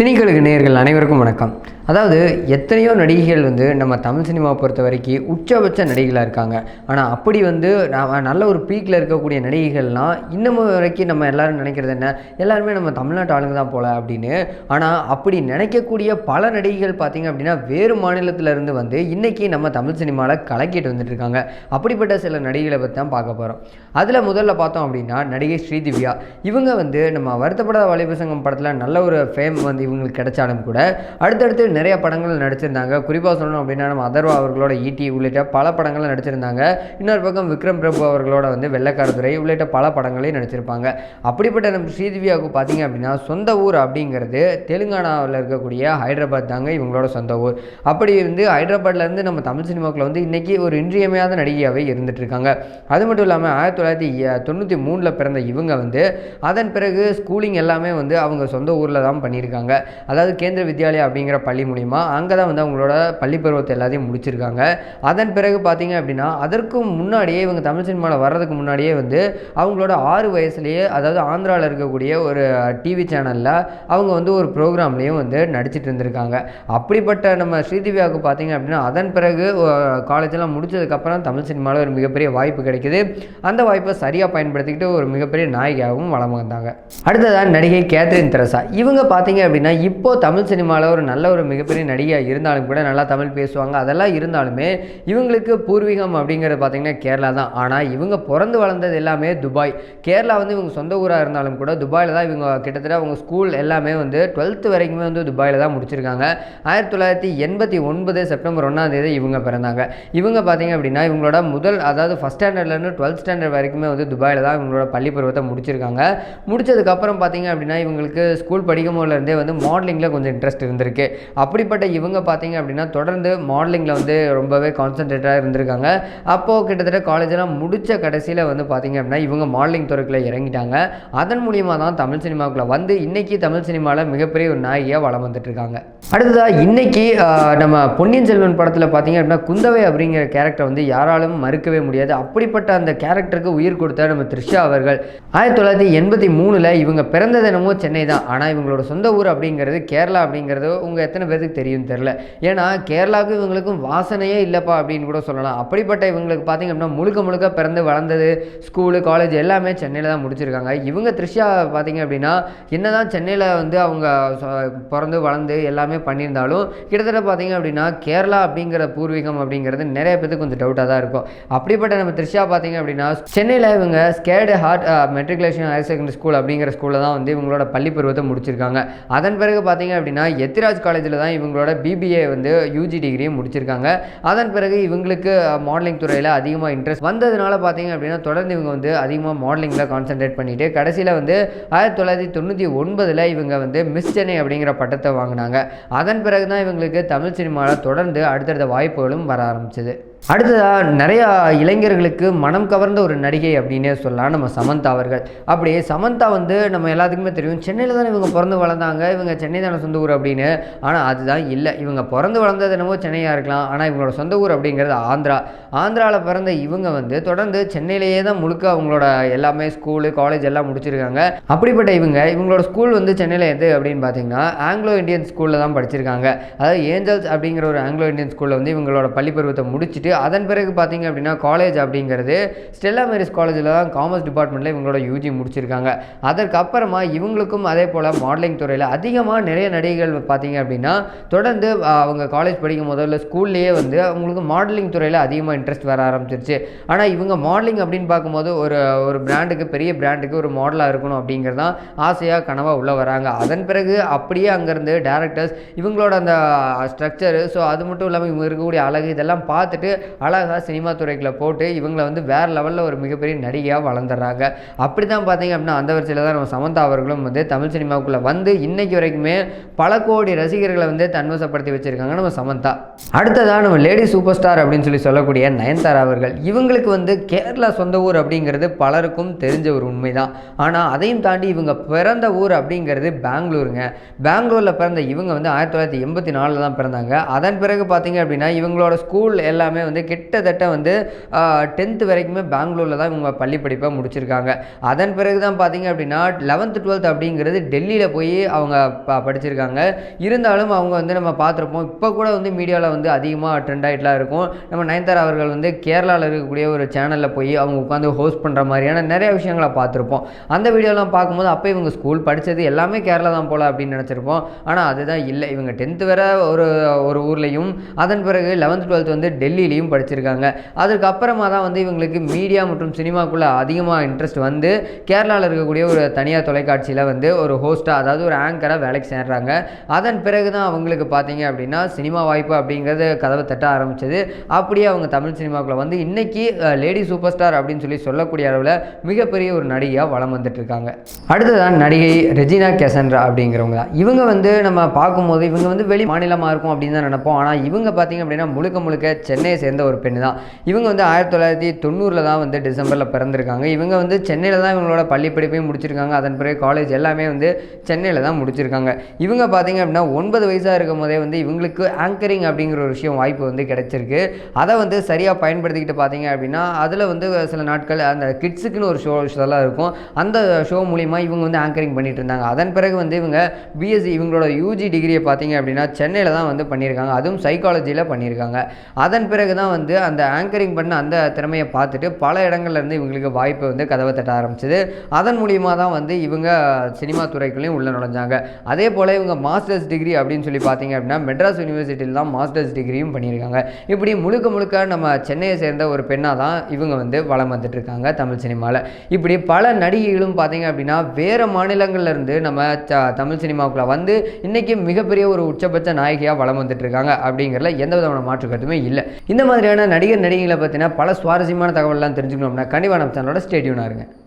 சினிகளுக்கு நேர்கள் அனைவருக்கும் வணக்கம். அதாவது எத்தனையோ நடிகைகள் வந்து நம்ம தமிழ் சினிமாவை பொறுத்த வரைக்கும் உச்சபட்ச நடிகைகளாக இருக்காங்க. ஆனால் அப்படி வந்து நான் நல்ல ஒரு பீக்கில் இருக்கக்கூடிய நடிகைகள்லாம் இன்னமும் வரைக்கும் நம்ம எல்லாரும் நினைக்கிறது என்ன? எல்லாருமே நம்ம தமிழ்நாட்டு ஆளுங்க தான் போல அப்படின்னு. ஆனால் அப்படி நினைக்கக்கூடிய பல நடிகைகள் பார்த்தீங்க அப்படின்னா வேறு மாநிலத்திலேருந்து வந்து இன்றைக்கி நம்ம தமிழ் சினிமாவில் கலக்கிட்டு வந்துட்டுருக்காங்க அப்படிப்பட்ட சில நடிகைகளை பற்றி தான் பார்க்க போகிறோம் அதில் முதல்ல பார்த்தோம் அப்படின்னா நடிகை ஸ்ரீதிவ்யா. இவங்க வந்து நம்ம வருத்தப்படாத வாலிபசங்கம் படத்தில் நல்ல ஒரு ஃபேம் வந்து இவங்களுக்கு கிடைச்சாலும் கூட அடுத்தடுத்து நிறைய படங்கள் நடிச்சிருந்தாங்க. குறிப்பாக சொல்லணும் அப்படின்னா நம்ம அதர்வா அவர்களோட ஈட்டி உள்ளிட்ட பல படங்கள் நடிச்சிருந்தாங்க. இன்னொரு பக்கம் விக்ரம் பிரபு அவர்களோட வந்து வெள்ளக்காரதுரை உள்ளிட்ட பல படங்களையும் நடிச்சிருப்பாங்க. அப்படிப்பட்ட நம்ம ஸ்ரீதிவியாவுக்கு பார்த்தீங்க அப்படின்னா சொந்த ஊர் அப்படிங்கிறது தெலுங்கானாவில் இருக்கக்கூடிய ஹைதராபாத் தாங்க இவங்களோட சொந்த ஊர். அப்படி இருந்து ஹைதராபாத்லேருந்து நம்ம தமிழ் சினிமாக்கில் வந்து இன்றைக்கி ஒரு இன்றியமையாத நடிகையாகவே இருந்துட்டு இருக்காங்க. அது மட்டும் இல்லாமல் ஆயிரத்தி தொள்ளாயிரத்தி தொண்ணூற்றி மூணில் பிறந்த இவங்க வந்து அதன் பிறகு ஸ்கூலிங் எல்லாமே வந்து அவங்க சொந்த ஊரில் தான் பண்ணியிருக்காங்க. அதாவது கேந்திர வித்யாலயா அப்படிங்கிற பள்ளி மூலிமா அங்கே தான் வந்து அவங்களோட பள்ளி பருவத்தை எல்லாத்தையும் முடிச்சிருக்காங்க. அதன் பிறகு பார்த்தீங்க அப்படின்னா அதற்கும் முன்னாடியே இவங்க தமிழ் சினிமாவில் வர்றதுக்கு முன்னாடியே வந்து அவங்களோட ஆறு வயசுலேயே அதாவது ஆந்திராவில் இருக்கக்கூடிய ஒரு டிவி சேனலில் அவங்க வந்து ஒரு ப்ரோக்ராம்லேயும் வந்து நடிச்சிட்டு இருந்திருக்காங்க. அப்படிப்பட்ட நம்ம ஸ்ரீதிவியாவுக்கு பார்த்தீங்க அப்படின்னா அதன் பிறகு காலேஜெல்லாம் முடிச்சதுக்கப்புறம் தமிழ் சினிமாவில் ஒரு மிகப்பெரிய வாய்ப்பு கிடைக்குது. அந்த வாய்ப்பை சரியாக பயன்படுத்திக்கிட்டு ஒரு மிகப்பெரிய நாயகியாகவும் வளம் வந்தாங்க. அடுத்ததான் நடிகை கேத்ரின் தெரசா. இவங்க பார்த்தீங்க அப்படின்னா இப்போ தமிழ் சினிமாவில் ஒரு நல்ல ஒரு மிகப்பெரிய நடிகையாக இருந்தாலும் கூட நல்லா தமிழ் பேசுவாங்க. அதெல்லாம் இருந்தாலுமே இவங்களுக்கு பூர்வீகம் அப்படிங்கிறது பார்த்திங்கன்னா கேரளா தான். ஆனால் இவங்க பிறந்து வளர்ந்தது எல்லாமே துபாய். கேரளா வந்து இவங்க சொந்த ஊராக இருந்தாலும் கூட துபாயில் தான் இவங்க கிட்டத்தட்ட அவங்க ஸ்கூல் எல்லாமே வந்து டுவெல்த்து வரைக்குமே வந்து துபாயில் தான் முடிச்சிருக்காங்க. ஆயிரத்தி தொள்ளாயிரத்தி எண்பத்தி ஒன்பது செப்டம்பர் ஒன்றாம் தேதி இவங்க பிறந்தாங்க. இவங்க பார்த்தீங்க அப்படின்னா இவங்களோட முதல் அதாவது ஃபஸ்ட் ஸ்டாண்டர்ட்லேருந்து டுவெல்த் ஸ்டாண்டர்ட் வரைக்குமே வந்து துபாயில் தான் இவங்களோட பள்ளி பருவத்தை முடிச்சிருக்காங்க. முடிச்சதுக்கப்புறம் பார்த்தீங்க அப்படின்னா இவங்களுக்கு ஸ்கூல் படிக்கும் போதுலேருந்தே வந்து மாடலிங்கில் கொஞ்சம் இன்ட்ரெஸ்ட் இருந்திருக்கு. அப்படிப்பட்ட இவங்க பார்த்தீங்க அப்படின்னா தொடர்ந்து மாடலிங்கில் வந்து ரொம்பவே கான்சன்ட்ரேட்டாக இருந்திருக்காங்க. அப்போது கிட்டத்தட்ட காலேஜெலாம் முடித்த கடைசியில் வந்து பார்த்தீங்க அப்படின்னா இவங்க மாடலிங் துறைக்குள்ளே இறங்கிட்டாங்க. அதன் மூலியமாக தான் தமிழ் சினிமாவுக்குள்ளே வந்து இன்றைக்கி தமிழ் சினிமாவில் மிகப்பெரிய ஒரு நாயகியாக வளம் வந்துட்டுருக்காங்க. அடுத்ததாக இன்றைக்கி நம்ம பொன்னியின் செல்வன் படத்தில் பார்த்தீங்க அப்படின்னா குந்தவை அப்படிங்கிற கேரக்டர் வந்து யாராலும் மறுக்கவே முடியாது. அப்படிப்பட்ட அந்த கேரக்டருக்கு உயிர் கொடுத்த நம்ம த்ரிஷா அவர்கள். ஆயிரத்தி தொள்ளாயிரத்தி எண்பத்தி மூணில் இவங்க பிறந்தது என்னமோ சென்னை தான். ஆனால் இவங்களோட சொந்த ஊர் அப்படிங்கிறது கேரளா அப்படிங்கிறது உங்கள் எத்தனை பேருக்கு தெரியும் தெரில. ஏன்னா கேரளாவுக்கும் இவங்களுக்கும் வாசனையே இல்லைப்பா அப்படின்னு கூட சொல்லலாம். அப்படிப்பட்ட இவங்களுக்கு பார்த்தீங்க அப்படின்னா முழுக்க முழுக்க பிறந்து வளர்ந்தது ஸ்கூலு காலேஜ் எல்லாமே சென்னையில் தான் முடிச்சிருக்காங்க. இவங்க த்ரிஷா பார்த்தீங்க அப்படின்னா என்ன தான் சென்னையில் வந்து அவங்க பிறந்து வளர்ந்து எல்லாமே பண்ணியிருந்தாலும் கிட்டத்தட்ட பார்த்தீங்க அப்படின்னா கேரளா அப்படிங்கிற பூர்வீகம் அப்படிங்கிறது நிறைய பேருக்கு கொஞ்சம் டவுட்டாக தான் இருக்கும். அப்படிப்பட்ட நம்ம த்ரிஷா பார்த்திங்க அப்படின்னா சென்னையில் இவங்க sacred heart matriculation higher secondary school அப்படிங்கிற ஸ்கூலில் தான் வந்து இவங்களோட பள்ளி பருவத்தை முடிச்சிருக்காங்க. அதன் பிறகு பார்த்தீங்க அப்படின்னா எத்திராஜ் காலேஜில் தான் இவங்களோட பிபிஏ வந்து யூஜி டிகிரியும் முடிச்சிருக்காங்க. அதன் பிறகு இவங்களுக்கு மாடலிங் துறையில் அதிகமாக இன்ட்ரெஸ்ட் வந்ததுனால பார்த்தீங்க அப்படின்னா தொடர்ந்து இவங்க வந்து அதிகமாக மாடலிங்கில் கான்சென்ட்ரேட் பண்ணிட்டு கடைசியில் வந்து ஆயிரத்தி தொள்ளாயிரத்தி தொண்ணூற்றி ஒன்பதில் இவங்க வந்து மிஸ் சென்னை அப்படிங்கிற பட்டத்தை வாங்கினாங்க. அதன் பிறகு தான் இவங்களுக்கு தமிழ் சினிமாவில் தொடர்ந்து அடுத்தடுத்த வாய்ப்புகளும் வர ஆரம்பிச்சது. அடுத்ததாக நிறையா இளைஞர்களுக்கு மனம் கவர்ந்த ஒரு நடிகை அப்படின்னே சொல்லலாம் நம்ம சமந்தா அவர்கள். அப்படி சமந்தா வந்து நம்ம எல்லாத்துக்குமே தெரியும் சென்னையில் தானே இவங்க பிறந்து வளர்ந்தாங்க இவங்க சென்னை தானே சொந்த ஊர் அப்படின்னு. ஆனால் அதுதான் இல்லை. இவங்க பிறந்து வளர்ந்தது என்னமோ சென்னையாக இருக்கலாம் ஆனால் இவங்களோட சொந்த ஊர் அப்படிங்கிறது ஆந்திரா. ஆந்திராவில் பிறந்த இவங்க வந்து தொடர்ந்து சென்னையிலேயே தான் முழுக்க அவங்களோட எல்லாமே ஸ்கூலு காலேஜ் எல்லாம் முடிச்சிருக்காங்க. அப்படிப்பட்ட இவங்க இவங்களோட ஸ்கூல் வந்து சென்னையில் எது அப்படின்னு பார்த்தீங்கன்னா ஆங்கிலோ இந்தியன் ஸ்கூலில் தான் படிச்சிருக்காங்க. அதாவது ஏஞ்சல்ஸ் அப்படிங்கிற ஒரு ஆங்கிலோ இந்தியன் ஸ்கூலில் வந்து இவங்களோட பள்ளி பருவத்தை முடிச்சுட்டு அதன் பிறகு பார்த்தீங்க அப்படின்னா காலேஜ் அப்படிங்கிறது ஸ்டெல்லா மேரிஸ் காலேஜில் தான் காமர்ஸ் டிபார்ட்மெண்ட்டில் இவங்களோட யூஜி முடிச்சிருக்காங்க. அதற்கப்புறமா இவங்களுக்கும் அதே போல் மாடலிங் துறையில் அதிகமாக நிறைய நடிகைகள் பார்த்தீங்க அப்படின்னா தொடர்ந்து அவங்க காலேஜ் படிக்கும் முதல்ல ஸ்கூல்லேயே வந்து அவங்களுக்கு மாடலிங் துறையில் அதிகமாக இன்ட்ரெஸ்ட் வர ஆரம்பிச்சிருச்சு. ஆனால் இவங்க மாடலிங் அப்படின்னு பார்க்கும்போது ஒரு ஒரு பிராண்டுக்கு பெரிய பிராண்டுக்கு ஒரு மாடலாக இருக்கணும் அப்படிங்கிறது தான் ஆசையாக கனவாக உள்ளே வராங்க. அதன் பிறகு அப்படியே அங்கேருந்து டேரக்டர்ஸ் இவங்களோட அந்த ஸ்ட்ரக்சரு ஸோ அது மட்டும் இல்லாமல் இவங்க இருக்கக்கூடிய அழகு இதெல்லாம் பார்த்துட்டு அழகாக சினிமா துறைக்குள்ள போட்டு இவங்களை வந்து வேறு லெவலில் ஒரு மிகப்பெரிய நடிகையாக வளர்ந்துடுறாங்க. அப்படி தான் பார்த்தீங்க அப்படின்னா அந்த வரிசையில் தான் நம்ம சமந்தா அவர்களும் வந்து தமிழ் சினிமாவுக்குள்ளே வந்து இன்னைக்கு வரைக்குமே பல கோடி ரசிகர்களை வந்து தன்வசப்படுத்தி வச்சுருக்காங்க நம்ம சமந்தா. அடுத்ததாக நம்ம லேடி சூப்பர் ஸ்டார் அப்படின்னு சொல்லி சொல்லக்கூடிய நயன்தாரா அவர்கள். இவங்களுக்கு வந்து கேரளா சொந்த ஊர் அப்படிங்கிறது பலருக்கும் தெரிஞ்ச ஒரு உண்மைதான். ஆனால் அதையும் தாண்டி இவங்க பிறந்த ஊர் அப்படிங்கிறது பெங்களூருங்க. பெங்களூரில் பிறந்த இவங்க வந்து ஆயிரத்தி தொள்ளாயிரத்தி எண்பத்தி நாலில் தான் பிறந்தாங்க. அதன் பிறகு பார்த்தீங்க அப்படின்னா இவங்களோட ஸ்கூல் எல்லாமே வந்து கிட்டத்தட்ட வந்து டென்த்து வரைக்குமே பெங்களூரில் தான் இவங்க பள்ளி படிப்பை முடிச்சிருக்காங்க. அதன் பிறகு தான் பார்த்தீங்க அப்படின்னா லெவன்த்து டுவெல்த் அப்படிங்கிறது டெல்லியில் போய் அவங்க ப படிச்சிருக்காங்க. இருந்தாலும் அவங்க வந்து நம்ம பார்த்துருப்போம் இப்போ கூட வந்து மீடியாவில் வந்து அதிகமாக ட்ரெண்ட் ஆகிட்டுலாம் இருக்கும். நம்ம நயன்தாரா அவர்கள் வந்து கேரளாவில் இருக்கக்கூடிய ஒரு சேனலில் போய் அவங்க உட்காந்து ஹோஸ்ட் பண்ணுற மாதிரியான நிறைய விஷயங்களை பார்த்துருப்போம் அந்த வீடியோலாம் பார்க்கும்போது அப்போ இவங்க ஸ்கூல் படித்தது எல்லாமே கேரளா தான் போல அப்படின்னு நினச்சிருப்போம். ஆனால் அதுதான் இல்லை. இவங்க டென்த்து வர ஒரு ஒரு ஊர்லேயும் அதன் பிறகு லெவன்த் டுவெல்த் வந்து டெல்லியிலையும் படிச்சிருக்காங்க. அதுக்கப்புறமா தான் வந்து இவங்களுக்கு மீடியா மற்றும் சினிமாக்குள்ளே அதிகமாக இன்ட்ரெஸ்ட் வந்து கேரளாவில் இருக்கக்கூடிய ஒரு தனியார் தொலைக்காட்சியில் வந்து ஒரு ஹோஸ்ட்டாக அதாவது ஒரு ஆங்கராக வேலைக்கு சேர்றாங்க. அதன் பிறகு தான் அவங்களுக்கு பார்த்தீங்க அப்படின்னா சினிமா வாய்ப்பு அப்படிங்கிறது கதவை தட்ட ஆரம்பிச்சது. அப்படியே அவங்க தமிழ் சினிமாக்குள்ளே வந்து இன்னைக்கு லேடி சூப்பர் ஸ்டார் அப்படின்னு சொல்லி சொல்லக்கூடிய அளவில் மிகப்பெரிய ஒரு நடிகையாக வளம் வந்துட்டு இருக்காங்க. அடுத்ததான் நடிகை ரெஜினா கெசன்ரா அப்படிங்கிறவங்க தான். இவங்க வந்து நம்ம பார்க்கும்போது இவங்க வந்து வெளி மாநிலமாக இருக்கும் அப்படின்னு தான் நினைப்போம். ஆனால் இவங்க பார்த்தீங்க அப்படின்னா முழுக்க முழுக்க சென்னையை சேர்ந்த ஒரு பெண் தான். இவங்க வந்து ஆயிரத்தி தொள்ளாயிரத்தி தொண்ணூறில் தான் வந்து டிசம்பரில் பிறந்திருக்காங்க. இவங்க வந்து சென்னையில் தான் இவங்களோட பள்ளி படிப்பையும் முடிச்சிருக்காங்க. அதன் பிறகு காலேஜ் எல்லாமே வந்து சென்னையில் தான் முடிச்சிருக்காங்க. இவங்க பார்த்தீங்க அப்படின்னா ஒன்பது வயசாக இருக்கும் போதே வந்து இவங்களுக்கு ஆங்கரிங் அப்படிங்கிற ஒரு விஷயம் வாய்ப்பு வந்து கிடைச்சிருக்கு. அதை வந்து சரியாக பயன்படுத்திக்கிட்டு பார்த்தீங்க அப்படின்னா அதில் வந்து சில நாட்கள் அந்த கிட்ஸுக்குன்னு ஒரு ஷோ ஷோலாம் இருக்கும். அந்த ஷோ மூலிமா இவங்க வந்து ஆங்கரிங் பண்ணிகிட்டு இருந்தாங்க. அதன் பிறகு வந்து இவங்க பிஎஸ்சி இவங்களோட யூஜி டிகிரியை பார்த்தீங்க அப்படின்னா சென்னையில் தான் வந்து பண்ணியிருக்காங்க. அதுவும் சைக்காலஜியில் பண்ணியிருக்காங்க. அதன் பிறகு தான் வந்து அந்த ஆங்கரிங் பண்ண அந்த திறமையை பார்த்துட்டு பல இடங்கள்லேருந்து இவங்களுக்கு வாய்ப்பு வந்து கதவை தட்ட ஆரம்பிச்சது. அதன் மூலியமாக தான் வந்து இவங்க சினிமா துறைக்குள்ளேயும் உள்ளே நுழைஞ்சாங்க. அதே போல் இவங்க மாஸ்டர்ஸ் டிகிரி அப்படின்னு சொல்லி பார்த்தீங்க அப்படின்னா மெட்ராஸ் யூனிவர்சிட்டியில் தான் மாஸ்டர்ஸ் டிகிரியும் பண்ணியிருக்காங்க. இப்படி முழுக்க முழுக்க நம்ம சென்னையை சேர்ந்த ஒரு பெண்ணாக தான் இவங்க வந்து வளம் வந்துட்டுருக்காங்க தமிழ் சினிமாவில் இப்படி பல நடிகைகளும் பார்த்தீங்க அப்படின்னா வேறு மாநிலங்கள்லேருந்து நம்ம ச தமிழ் சினிமாவுக்குள்ளே வந்து இன்றைக்கி மிகப்பெரிய ஒரு உச்சபட்ச நாயகியாக வளம் வந்துட்டு இருக்காங்க அப்படிங்கிறதுல எந்த விதமான மாற்று கருத்துமே இல்லை. இந்த மாதிரியான நடிகர் நடிகைகளை பார்த்தீங்கன்னா பல சுவாரஸ்யமான தகவல்லாம் தெரிஞ்சுக்கணும்னா கண்டிப்பாக நம்ம சேனலோட ஸ்டேடியூனாக இருங்க.